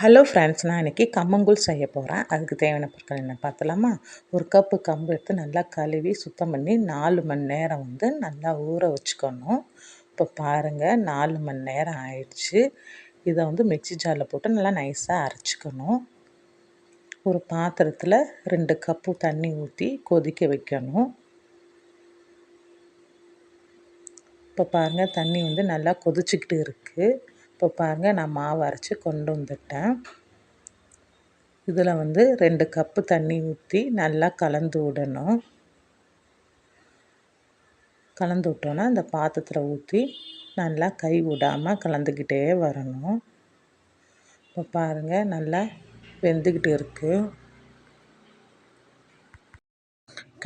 Hello friends நான் இன்றைக்கி கம்மங்கூழ் செய்ய போகிறேன் அதுக்கு தேவையான பொருட்கள் என்ன பார்த்தலாமா? ஒரு கப்பு கம்பு எடுத்து நல்லா கழுவி சுத்தம் பண்ணி நாலு மணி நேரம் வந்து நல்லா ஊற வச்சுக்கணும். இப்போ பாருங்கள் நாலு மணி நேரம் ஆயிடுச்சு. இதை வந்து மிக்சி ஜாரில் போட்டு நல்லா நைஸாக அரைச்சிக்கணும். ஒரு பாத்திரத்தில் ரெண்டு கப்பு தண்ணி ஊற்றி கொதிக்க வைக்கணும். இப்போ பாருங்கள் தண்ணி வந்து நல்லா கொதிச்சுக்கிட்டு இருக்குது இப்போ பாருங்கள் நான் மாவு அரைச்சி கொண்டு வந்துட்டேன். இதில் வந்து ரெண்டு கப்பு தண்ணி ஊற்றி நல்லா கலந்து விடணும். கலந்து விட்டோன்னா இந்த பாத்திரத்தில் ஊற்றி நல்லா கை விடாமல் கலந்துக்கிட்டே வரணும். இப்போ பாருங்கள் நல்லா வெந்துக்கிட்டு இருக்குது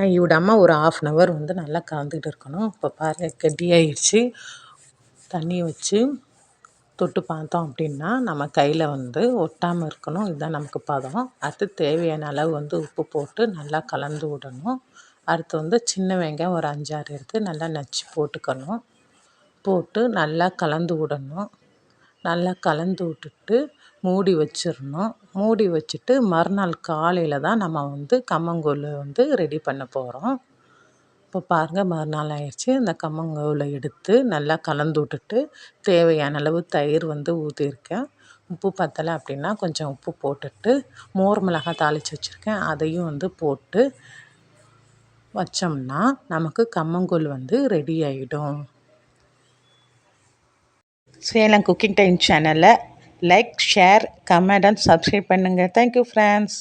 கை விடாமல் ஒரு ஆஃப் அன் ஹவர் வந்து நல்லா கலந்துக்கிட்டு இருக்கணும். இப்போ பாருங்கள் கெட்டியாயிடுச்சு. தண்ணி வச்சு தொட்டு பார்த்தோம் அப்படின்னா நம்ம கையில் வந்து ஒட்டாமல் இருக்கணும். இதுதான் நமக்கு பதம். அடுத்து தேவையான அளவு வந்து உப்பு போட்டு நல்லா கலந்து விடணும். அடுத்து வந்து சின்ன வெங்காயம் ஒரு அஞ்சாறு எடுத்து நல்லா நச்சு போட்டுக்கணும். போட்டு நல்லா கலந்து விடணும். நல்லா கலந்து விட்டுட்டு மூடி வச்சிடணும். மூடி வச்சுட்டு மறுநாள் காலையில் தான் நம்ம வந்து கம்மங்கூழ் வந்து ரெடி பண்ண போகிறோம் இப்போ பாருங்கள் மறுநாள் ஆயிடுச்சு அந்த கம்மங்கூழை எடுத்து நல்லா கலந்து விட்டுட்டு தேவையான அளவு தயிர் வந்து ஊற்றிருக்கேன் உப்பு பத்தலை அப்படின்னா கொஞ்சம் உப்பு போட்டுட்டு மோர் மிளகாய் தாளித்து வச்சுருக்கேன். அதையும் வந்து போட்டு வச்சோம்னா நமக்கு கம்மங்கூழ் வந்து ரெடி ஆகிடும் சேலம் குக்கிங் டைம் சேனலை like share comment and subscribe பண்ணுங்கள் தேங்க்யூ ஃப்ரெண்ட்ஸ்